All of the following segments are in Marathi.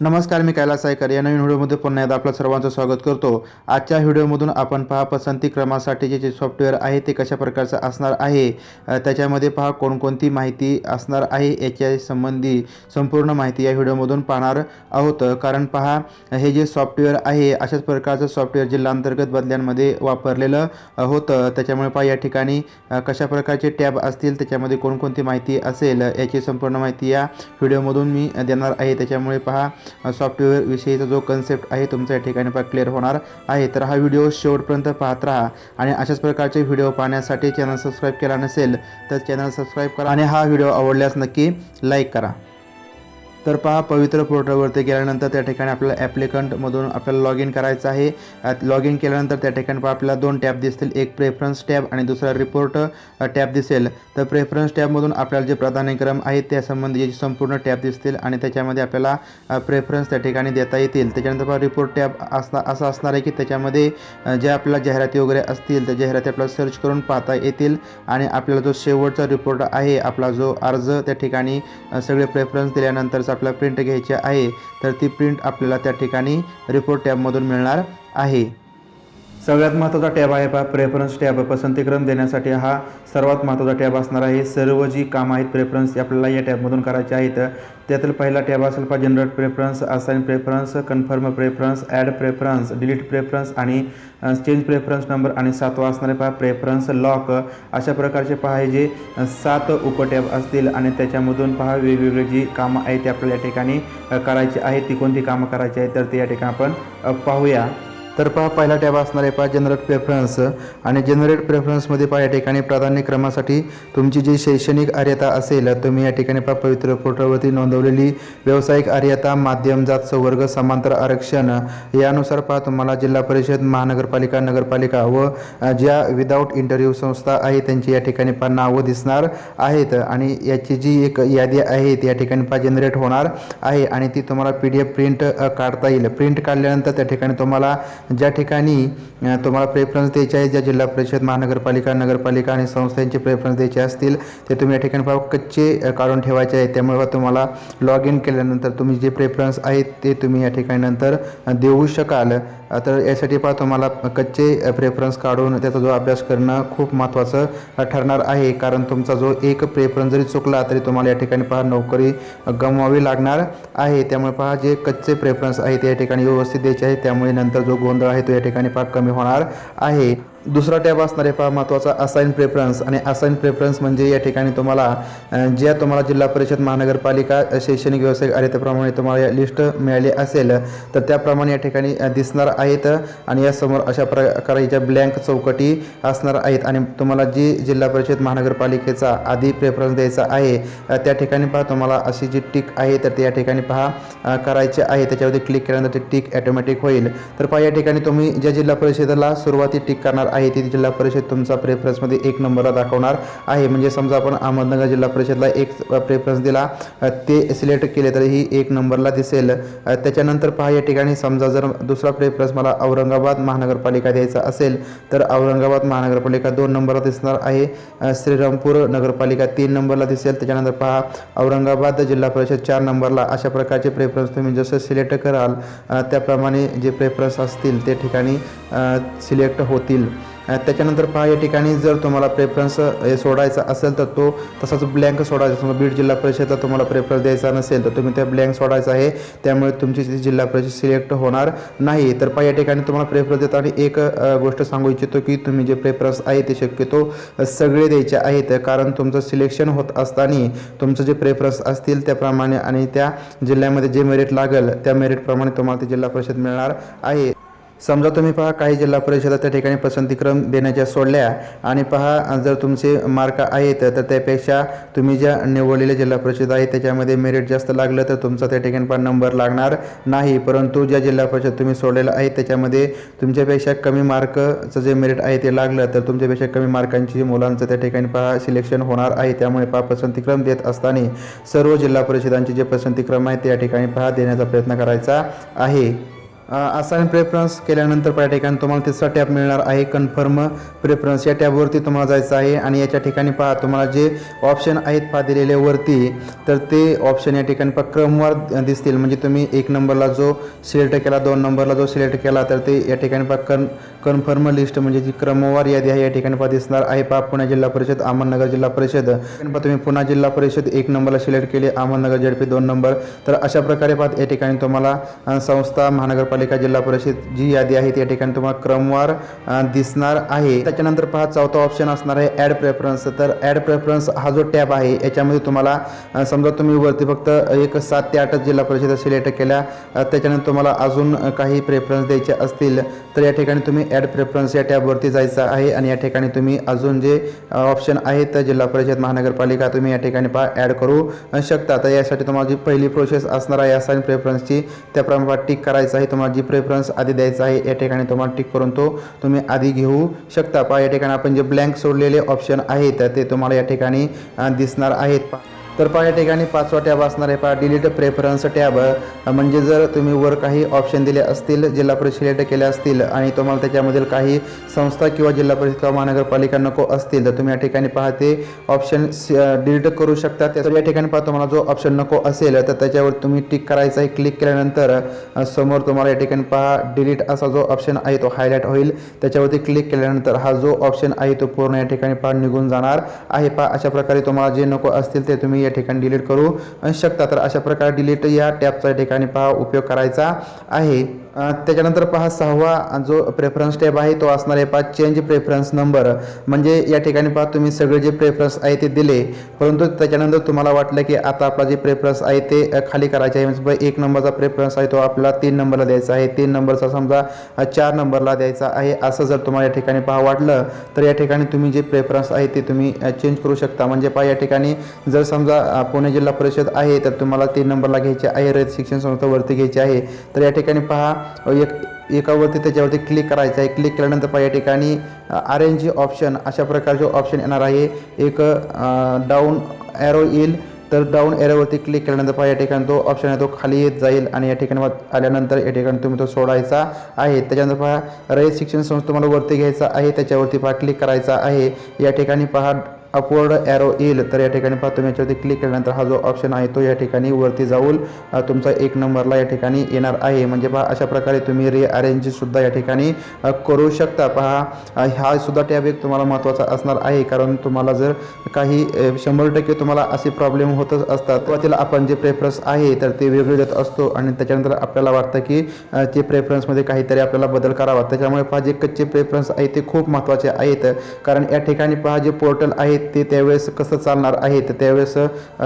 नमस्कार मी कैलास सायकर. या नवीन व्हिडिओमध्ये पुन्हा एकदा आपलं सर्वांचं स्वागत करतो. आजच्या व्हिडिओमधून आपण पहा पसंती क्रमासाठी जे जे सॉफ्टवेअर आहे ते कशा प्रकारचं असणार आहे. त्याच्यामध्ये पहा कोणकोणती माहिती असणार आहे याच्या संबंधी संपूर्ण माहिती या व्हिडिओमधून पाहणार आहोत. कारण पहा हे जे सॉफ्टवेअर आहे अशाच प्रकारचं सॉफ्टवेअर जिल्हांतर्गत बदल्यांमध्ये वापरलेलं होतं. त्याच्यामुळे पहा या ठिकाणी कशा प्रकारचे टॅब असतील त्याच्यामध्ये कोणकोणती माहिती असेल याची संपूर्ण माहिती या व्हिडिओमधून मी देणार आहे. त्याच्यामुळे पहा सॉफ्टवेअर विषयीचा जो कन्सेप्ट आहे तुमच्या या ठिकाणी क्लिअर होणार आहे. तर हा व्हिडिओ शेवटपर्यंत पाहत राहा आणि अशाच प्रकारचे व्हिडिओ पाहण्यासाठी चॅनल सबस्क्राईब केला नसेल तर चॅनल सबस्क्राईब करा आणि हा व्हिडिओ आवडल्यास नक्की लाईक करा. तर पहा पवित्र पोर्टलवरती गेल्यानंतर त्या ठिकाणी आपल्याला ॲप्लिकंटमधून आपल्याला लॉग इन करायचं आहे. लॉग इन केल्यानंतर त्या ठिकाणी पहा आपल्याला दोन टॅब दिसतील. एक प्रेफरन्स टॅब आणि दुसरा रिपोर्ट टॅब दिसेल. तर प्रेफरन्स टॅबमधून आपल्याला जे प्राधान्यक्रम आहेत त्यासंबंधीचे संपूर्ण टॅब दिसतील आणि त्याच्यामध्ये आपल्याला प्रेफरन्स त्या ठिकाणी देता येतील. त्याच्यानंतर पहा रिपोर्ट टॅब असणार असं असणार आहे की त्याच्यामध्ये ज्या आपल्याला जाहिराती वगैरे असतील त्या जाहिराती आपल्याला सर्च करून पाहता येतील आणि आपल्याला जो शेवटचा रिपोर्ट आहे आपला जो अर्ज त्या ठिकाणी सगळे प्रेफरन्स दिल्यानंतरचा आपल्याला प्रिंट घ्यायची आहे तर ती प्रिंट आपल्याला त्या ठिकाणी रिपोर्ट टॅबमधून मिळणार आहे. सगळ्यात महत्त्वाचा टॅब आहे पहा प्रेफरन्स टॅब पसंतीक्रम देण्यासाठी हा सर्वात महत्त्वाचा टॅब असणार आहे. सर्व जी कामं आहेत प्रेफरन्स आपल्याला या टॅबमधून करायचे आहेत. त्यातील पहिला टॅब असेल पहा generate preference assign preference confirm preference add preference delete preference आणि चेंज प्रेफरन्स नंबर आणि सातवा असणारे पहा प्रेफरन्स लॉक अशा प्रकारचे पहा जे सात उपटॅब असतील आणि त्याच्यामधून पहा वेगवेगळी जी कामं आहेत ती आपल्याला या ठिकाणी करायची आहेत. ती कोणती कामं करायची आहेत तर ते या ठिकाणी आपण पाहूया. तर पहा पहिला टॅब असणार आहे पहा जनरेट प्रेफरन्स आणि जनरेट प्रेफरन्समध्ये पहा या ठिकाणी प्राधान्यक्रमासाठी तुमची जी शैक्षणिक आर्यता असेल तुम्ही या ठिकाणी पहा पवित्र पोर्टलवरती नोंदवलेली व्यावसायिक आर्यता माध्यम जात संवर्ग समांतर आरक्षण यानुसार पहा तुम्हाला जिल्हा परिषद महानगरपालिका नगरपालिका व ज्या विदाऊट इंटरव्ह्यू संस्था आहे त्यांची या ठिकाणी पहा नावं दिसणार आहेत. आणि याची जी एक यादी आहे त्या या ठिकाणी पहा जनरेट होणार आहे. आणि ती तुम्हाला पी डी एफ प्रिंट काढता येईल. प्रिंट काढल्यानंतर त्या ठिकाणी तुम्हाला ज्या ठिकाणी तुम्हाला प्रेफरन्स द्यायचे आहे ज्या जिल्हा परिषद महानगरपालिका नगरपालिका आणि संस्थांचे प्रेफरन्स द्यायचे असतील ते तुम्ही या ठिकाणी पहा कच्चे काढून ठेवायचे आहेत त्यामुळे तुम्हाला लॉग इन केल्यानंतर तुम्ही जे प्रेफरन्स आहेत ते तुम्ही या ठिकाणी नंतर देऊ शकाल. तर यासाठी पहा तुम्हाला कच्चे प्रेफरन्स काढून त्याचा जो अभ्यास करणं खूप महत्त्वाचं ठरणार आहे. कारण तुमचा जो एक प्रेफरन्स जरी चुकला तरी तुम्हाला या ठिकाणी पहा नोकरी गमवावी लागणार आहे. त्यामुळे पहा जे कच्चे प्रेफरन्स आहे ते या ठिकाणी व्यवस्थित द्यायचे आहे. त्यामुळे नंतर जो गोंधळ आहे तो या ठिकाणी फार कमी होणार आहे. दुसरा टॅब असणार आहे फार महत्त्वाचा असाईन प्रेफरन्स आणि असाईन प्रेफरन्स म्हणजे या ठिकाणी तुम्हाला ज्या तुम्हाला जिल्हा परिषद महानगरपालिका शैक्षणिक व्यावसायिक अर्हतेप्रमाणे तुम्हाला या लिस्ट मिळाली असेल तर त्याप्रमाणे या ठिकाणी दिसणार आहेत. आणि यासमोर अशा प्रकारे ब्लँक चौकटी असणार आहेत. आणि तुम्हाला जी जिल्हा परिषद महानगरपालिकेचा आधी प्रेफरन्स द्यायचा आहे त्या ठिकाणी पहा तुम्हाला अशी जी टिक आहे तर ते या ठिकाणी पहा करायचे आहे. त्याच्यावरती क्लिक केल्यानंतर ते टिक ॲटोमॅटिक होईल. तर पहा या ठिकाणी तुम्ही ज्या जिल्हा परिषदेला सुरुवाती टिक करणार आहे ती जिल्हा परिषद तुमचा प्रेफरन्समध्ये एक नंबरला दाखवणार आहे. म्हणजे समजा आपण अहमदनगर जिल्हा परिषदला एक प्रेफरन्स दिला ते सिलेक्ट केले तर ही एक नंबरला दिसेल. त्याच्यानंतर पहा या ठिकाणी समजा जर दुसरा प्रेफरन्स मला औरंगाबाद महानगरपालिका द्यायचा असेल तर औरंगाबाद महानगरपालिका दोन नंबरला दिसणार आहे. श्रीरामपूर नगरपालिका तीन नंबरला दिसेल. त्याच्यानंतर पहा औरंगाबाद जिल्हा परिषद चार नंबरला अशा प्रकारचे प्रेफरन्स तुम्ही जसं सिलेक्ट कराल त्याप्रमाणे जे प्रेफरन्स असतील ते ठिकाणी सिलेक्ट होतील. त्याच्यानंतर पहा या ठिकाणी जर तुम्हाला प्रेफरन्स सोडायचा असेल तर तो तसाच ब्लँक सोडायचा. समजा बीड जिल्हा परिषदला तुम्हाला प्रेफरन्स द्यायचा नसेल तर तुम्ही त्या ब्लँक सोडायचा आहे. त्यामुळे तुमची जिल्हा परिषद सिलेक्ट होणार नाही. तर पहा या ठिकाणी तुम्हाला प्रेफरन्स देताना एक गोष्ट सांगू इच्छितो की तुम्ही जे प्रेफरन्स आहे ते शक्यतो सगळे द्यायचे आहेत. कारण तुमचं सिलेक्शन होत असताना तुमचं जे प्रेफरन्स असतील त्याप्रमाणे आणि त्या जिल्ह्यामध्ये जे मेरिट लागेल त्या मेरिटप्रमाणे तुम्हाला ते जिल्हा परिषद मिळणार आहे. समजा तुम्ही पहा काही जिल्हा परिषदा त्या ठिकाणी पसंतीक्रम देण्याच्या सोडल्या आणि पहा जर तुमचे मार्क आहेत तर त्यापेक्षा तुम्ही ज्या निवडलेल्या जिल्हा परिषद आहेत त्याच्यामध्ये मेरिट जास्त लागलं तर तुमचा त्या ठिकाणी पण नंबर लागणार नाही. परंतु ज्या जिल्हा परिषद तुम्ही सोडलेला आहे त्याच्यामध्ये तुमच्यापेक्षा कमी मार्कचं जे मेरिट आहे ते लागलं तर तुमच्यापेक्षा कमी मार्कांची मुलांचं त्या ठिकाणी पहा सिलेक्शन होणार आहे. त्यामुळे पहा पसंतीक्रम देत असताना सर्व जिल्हा परिषदांचे जे पसंतीक्रम आहेत त्या ठिकाणी पहा देण्याचा प्रयत्न करायचा आहे. असाईन प्रेफरन्स केल्यानंतर त्या ठिकाणी तुम्हाला तिसरा टॅब मिळणार आहे. कन्फर्म प्रेफरन्स या टॅबवरती तुम्हाला जायचं आहे आणि याच्या ठिकाणी पहा तुम्हाला जे ऑप्शन आहेत पहा दिलेले वरती तर ते ऑप्शन या ठिकाणी पहा क्रमवार दिसतील. म्हणजे तुम्ही एक नंबरला जो सिलेक्ट केला दोन नंबरला जो सिलेक्ट केला तर ते या ठिकाणी पहा कन कन्फर्म लिस्ट म्हणजे जी क्रमवार यादी आहे या ठिकाणी पहा दिसणार आहे. पहा पुणे जिल्हा परिषद अहमदनगर जिल्हा परिषद. पहा तुम्ही पुणे जिल्हा परिषद एक नंबरला सिलेक्ट केले अहमदनगर जेडपी दोन नंबर तर अशा प्रकारे पहा या ठिकाणी तुम्हाला संस्था महानगरपालिका जिल्हा परिषद जी यादी आहे त्या ठिकाणी तुम्हाला क्रमवार दिसणार आहे. त्याच्यानंतर पहा चौथा ऑप्शन असणार आहे ॲड प्रेफरन्स तर ॲड प्रेफरन्स हा जो टॅब आहे याच्यामध्ये तुम्हाला समजा तुम्ही वरती फक्त एक सात ते आठच जिल्हा परिषद सिलेक्ट केल्या त्याच्यानंतर तुम्हाला अजून काही प्रेफरन्स द्यायचे असतील तर या ठिकाणी तुम्ही ॲड प्रेफरन्स या टॅबवरती जायचं आहे आणि या ठिकाणी तुम्ही अजून जे ऑप्शन आहेत जिल्हा परिषद महानगरपालिका तुम्ही या ठिकाणी पहा ॲड करू शकता. तर यासाठी तुम्हाला जी पहिली प्रोसेस असणार आहे असाईन प्रेफरन्सची त्याप्रमाणे टिक करायचं आहे तुम्हाला. जी प्रेफरन्स आधी द्यायचा आहे या ठिकाणी तुम्हाला टिक करून तो तुम्ही आधी घेऊ शकता. पहा या ठिकाणी आपण जे ब्लँक सोडलेले ऑप्शन आहेत ते तुम्हाला या ठिकाणी दिसणार आहेत. पा तर पहा या ठिकाणी पाचवा टॅब असणार आहे. पहा डिलीट प्रेफरन्स टॅब म्हणजे जर तुम्ही वर काही ऑप्शन दिले असतील जिल्हा परिषद सिलेक्ट केले असतील आणि तुम्हाला त्याच्यामधील काही संस्था किंवा जिल्हा परिषद किंवा महानगरपालिका नको असतील तर तुम्ही या ठिकाणी पहा ते ऑप्शन डिलीट करू शकता. तर या ठिकाणी पहा तुम्हाला जो ऑप्शन नको असेल तर त्याच्यावर तुम्ही टिक करायचं आहे. क्लिक केल्यानंतर समोर तुम्हाला या ठिकाणी पहा डिलीट असा जो ऑप्शन आहे तो हायलाईट होईल. त्याच्यावरती क्लिक केल्यानंतर हा जो ऑप्शन आहे तो पूर्ण या ठिकाणी पहा निघून जाणार आहे. पहा अशा प्रकारे तुम्हाला जे नको असतील ते तुम्ही या ठिकाणी डिलीट करू शकता तर अशा प्रकारे डिलीट या टॅबचा या ठिकाणी पहा उपयोग करायचा आहे. त्याच्यानंतर पहा सहावा जो प्रेफरन्स टॅब आहे तो असणार आहे पहा चेंज प्रेफरन्स नंबर म्हणजे या ठिकाणी पहा तुम्ही सगळे जे प्रेफरन्स आहे ते दिले. परंतु त्याच्यानंतर तुम्हाला वाटलं की आता आपला जे प्रेफरन्स आहे ते खाली करायचे आहे. म्हणजे एक नंबरचा प्रेफरन्स आहे तो आपला तीन नंबरला द्यायचा आहे. तीन नंबरचा समजा चार नंबरला द्यायचा आहे. असं जर तुम्हाला या ठिकाणी पहा वाटलं तर या ठिकाणी तुम्ही जे प्रेफरन्स आहे ते तुम्ही चेंज करू शकता. म्हणजे पहा या ठिकाणी जर समजा पुणे जिल्हा परिषद आहे तर तुम्हाला तीन नंबरला घ्यायची आहे रयत शिक्षण संस्था वरती घ्यायची आहे. तर या ठिकाणी पहा एक एकावरती त्याच्यावरती क्लिक करायचं आहे. क्लिक केल्यानंतर पहा या ठिकाणी अरेंज ऑप्शन अशा प्रकारचे ऑप्शन येणार आहे. एक डाऊन ॲरो येईल तर डाऊन एरोवरती क्लिक केल्यानंतर पहा या ठिकाणी तो ऑप्शन आहे तो खाली येत जाईल आणि या ठिकाणी आल्यानंतर या ठिकाणी तुम्ही तो सोडायचा आहे. त्याच्यानंतर पहा रयत शिक्षण संस्था तुम्हाला वरती घ्यायचा आहे त्याच्यावरती पहा क्लिक करायचा आहे. या ठिकाणी पहा अपवर्ड ॲरो येईल तर या ठिकाणी पहा तुम्ही याच्यावरती क्लिक केल्यानंतर हा जो ऑप्शन आहे तो या ठिकाणी वरती जाऊन तुमचा एक नंबरला या ठिकाणी येणार आहे. म्हणजे पहा अशा प्रकारे तुम्ही रिअरेंजसुद्धा या ठिकाणी करू शकता. पहा हा सुद्धा टॅब एक तुम्हाला महत्त्वाचा असणार आहे. कारण तुम्हाला जर काही शंभर टक्के तुम्हाला असे प्रॉब्लेम होतच असतात. सुरुवातीला आपण जे प्रेफरन्स आहे तर ते वेगळे देत असतो. आणि त्याच्यानंतर आपल्याला वाटतं की ते प्रेफरन्समध्ये काहीतरी आपल्याला बदल करावा. त्याच्यामुळे पहा जे कच्चे प्रेफरन्स आहे ते खूप महत्त्वाचे आहेत. कारण या ठिकाणी पहा जे पोर्टल आहे ते त्यावेळेस कसं चालणार आहे तर त्यावेळेस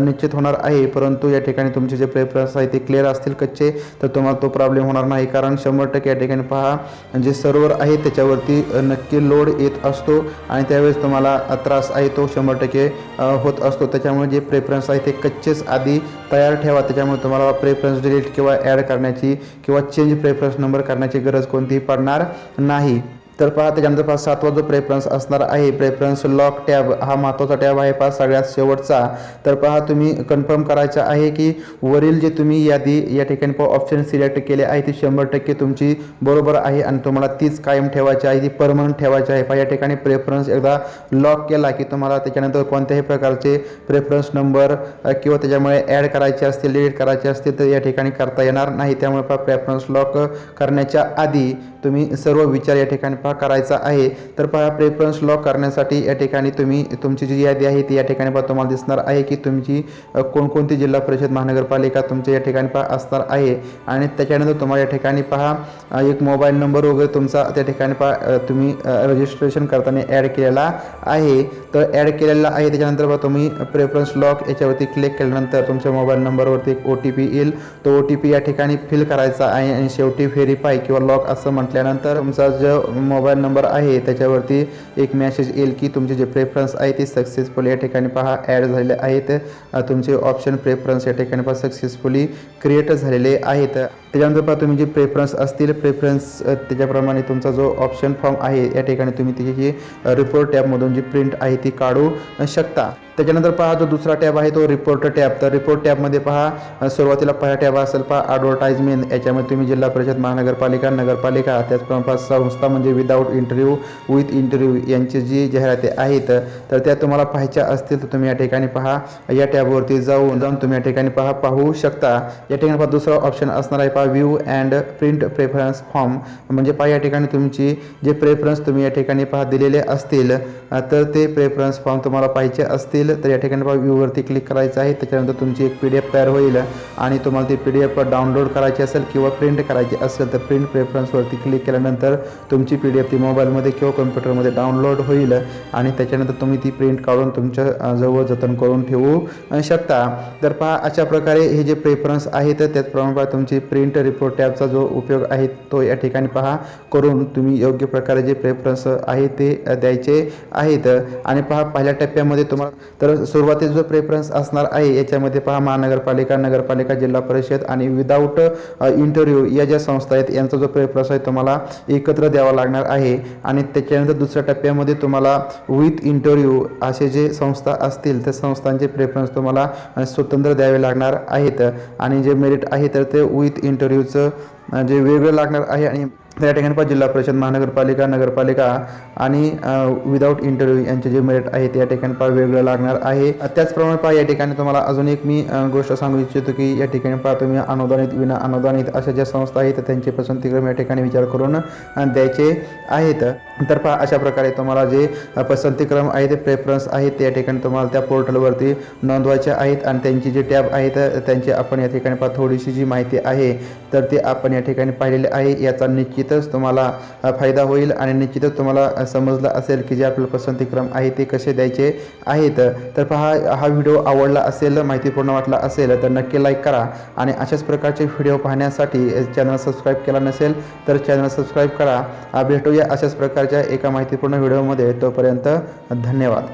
निश्चित होणार आहे. परंतु या ठिकाणी तुमचे जे प्रेफरन्स आहे ते क्लिअर असतील कच्चे तर तुम्हाला तो प्रॉब्लेम होणार नाही. कारण शंभर टक्के या ठिकाणी पहा जे सर्वर आहे त्याच्यावरती नक्की लोड येत असतो आणि त्यावेळेस तुम्हाला त्रास आहे तो शंभर टक्के होत असतो. त्याच्यामुळे जे प्रेफरन्स आहे ते कच्चेच आधी तयार ठेवा. त्याच्यामुळे तुम्हाला प्रेफरन्स डिलीट किंवा ॲड करण्याची किंवा चेंज प्रेफरन्स नंबर करण्याची गरज कोणतीही पडणार नाही. तर पहा त्याच्यानंतर पहा सातवा जो प्रेफरन्स असणार आहे प्रेफरन्स लॉक टॅब हा महत्त्वाचा टॅब आहे. पहा सगळ्यात शेवटचा. तर पहा तुम्ही कन्फर्म करायचा आहे की वरील जे तुम्ही यादी या ठिकाणी पहा ऑप्शन सिलेक्ट केले आहे ती शंभर टक्के तुमची बरोबर आहे आणि तुम्हाला तीच कायम ठेवायची आहे ती परमनंट ठेवायची आहे. पहा या ठिकाणी प्रेफरन्स एकदा लॉक केला की तुम्हाला त्याच्यानंतर कोणत्याही प्रकारचे प्रेफरन्स नंबर किंवा त्याच्यामुळे ॲड करायचे असतील डिलीट करायचे असतील तर या ठिकाणी करता येणार नाही. त्यामुळे पहा प्रेफरन्स लॉक करण्याच्या आधी तुम्ही सर्व विचार या ठिकाणी पहा करायचा आहे तर पहा प्रेफरन्स लॉक करण्यासाठी या ठिकाणी तुम्ही तुमची जी यादी आहे ती या ठिकाणी पहा तुम्हाला दिसणार आहे की तुमची कोणकोणती जिल्हा परिषद महानगरपालिका तुमच्या या ठिकाणी पहा असणार आहे. आणि त्याच्यानंतर तुम्हाला या ठिकाणी पहा एक मोबाईल नंबर वगैरे तुमचा त्या ठिकाणी पहा तुम्ही रजिस्ट्रेशन करताना ॲड केलेला आहे. तर ॲड केलेला आहे त्याच्यानंतर बघा तुम्ही प्रेफरन्स लॉक याच्यावरती क्लिक केल्यानंतर तुमच्या मोबाईल नंबरवरती एक ओ टी पी येईल. तो ओ टी पी या ठिकाणी फिल करायचा आहे आणि शेवटी व्हेरीफाय किंवा लॉक असं म्हटल्यानंतर तुमचा जो मोबाईल नंबर आहे त्याच्यावरती एक मेसेज येईल की तुमचे जे प्रेफरन्स आहे ते सक्सेसफुल या ठिकाणी पहा ॲड झालेले आहेत. तुमचे ऑप्शन प्रेफरन्स या ठिकाणी पहा सक्सेसफुली क्रिएट झालेले आहेत. त्याच्यानंतर पहा तुम्ही जे प्रेफरन्स असतील प्रेफरन्स त्याच्याप्रमाणे तुमचा जो ऑप्शन फॉर्म आहे या ठिकाणी तुम्ही त्याची जी रिपोर्ट टॅबमधून जी प्रिंट आहे ती काढू शकता. त्याच्यानंतर पहा जो दुसरा टॅब आहे तो रिपोर्ट टॅब. तर रिपोर्ट टॅबमध्ये पहा सुरुवातीला पहिला टॅब असेल पहा ॲडव्हर्टाइजमेंट याच्यामध्ये तुम्ही जिल्हा परिषद महानगरपालिका नगरपालिका त्याचप्रमाणे संस्था म्हणजे विदाऊट इंटरव्ह्यू विथ इंटरव्ह्यू यांची जी जाहिराती आहेत तर त्या तुम्हाला पाहायच्या असतील तर तुम्ही या ठिकाणी पहा या टॅबवरती जाऊन जाऊन तुम्ही या ठिकाणी पहा पाहू शकता. या ठिकाणी पहा दुसरा ऑप्शन असणार आहे पहा view and print preference form म्हणजे पहा या ठिकाणी तुमची जे प्रेफरन्स तुम्ही या ठिकाणी पहा दिलेले असतील तर ते प्रेफरन्स फॉर्म तुम्हाला पाहिजे असतील. तर या ठिकाणी पहा व्ह्यूवरती क्लिक करायचं आहे. त्याच्यानंतर तुमची एक पी डी एफ तयार होईल आणि तुम्हाला ती पी डी एफ डाउनलोड करायची असेल किंवा प्रिंट करायची असेल तर प्रिंट प्रेफरन्सवरती क्लिक केल्यानंतर तुमची पी डी एफ ती मोबाईलमध्ये किंवा कम्प्युटरमध्ये डाउनलोड होईल आणि त्याच्यानंतर तुम्ही ती प्रिंट काढून तुमच्या जवळ जतन करून ठेवू शकता. तर पहा अशा प्रकारे हे जे प्रेफरन्स आहेत त्याचप्रमाणे पहा तुमची प्रिंट रिपोर्ट टॅबचा जो उपयोग आहे तो या ठिकाणी पहा करून तुम्ही योग्य प्रकारे जे प्रेफरन्स आहे ते द्यायचे आहेत. आणि पहा पहिल्या टप्प्यामध्ये तुम्हाला तर सुरुवातीचा जो प्रेफरन्स असणार आहे याच्यामध्ये पहा महानगरपालिका नगरपालिका जिल्हा परिषद आणि विदाऊट इंटरव्ह्यू या ज्या संस्था आहेत यांचा जो प्रेफरन्स आहे तुम्हाला एकत्र द्यावा लागणार आहे. आणि त्याच्यानंतर दुसऱ्या टप्प्यामध्ये तुम्हाला विथ इंटरव्ह्यू असे जे संस्था असतील त्या संस्थांचे प्रेफरन्स तुम्हाला स्वतंत्र द्यावे लागणार आहेत. आणि जे मेरिट आहे तर ते विथ इंटरव्ह्यूचं जे वेगळं लागणार आहे आणि त्या ठिकाणी पण जिल्हा परिषद महानगरपालिका नगरपालिका आणि विदाऊट इंटरव्ह्यू यांचे जे मेरिट आहे त्या ठिकाणी पहा वेगळं लागणार आहे. त्याचप्रमाणे पहा या ठिकाणी तुम्हाला अजून एक मी गोष्ट सांगू इच्छितो की या ठिकाणी पहा तुम्ही अनुदानित विना अनुदानित अशा ज्या संस्था आहेत त्यांचे पसंतीक्रम या ठिकाणी विचार करून द्यायचे आहेत. तर पहा अशा प्रकारे तुम्हाला जे पसंतीक्रम आहे ते प्रेफरन्स आहेत त्या ठिकाणी तुम्हाला त्या पोर्टलवरती नोंदवायचे आहेत आणि त्यांची जे टॅब आहेत त्यांची आपण या ठिकाणी पहा थोडीशी जी माहिती आहे तर ते आपण या ठिकाणी पाहिलेले आहे. याचा निश्चितच तुम्हाला फायदा होईल आणि निश्चितच तुम्हाला समजलं असेल की जे आपलं पसंतीक्रम आहे ते कसे द्यायचे आहेत. तर पहा हा व्हिडिओ आवडला असेल माहितीपूर्ण वाटला असेल तर नक्की लाईक करा आणि अशाच प्रकारचे व्हिडिओ पाहण्यासाठी चॅनल सबस्क्राईब केला नसेल तर चॅनल सबस्क्राईब करा. भेटूया अशाच प्रकारच्या एका माहितीपूर्ण व्हिडिओमध्ये तोपर्यंत धन्यवाद.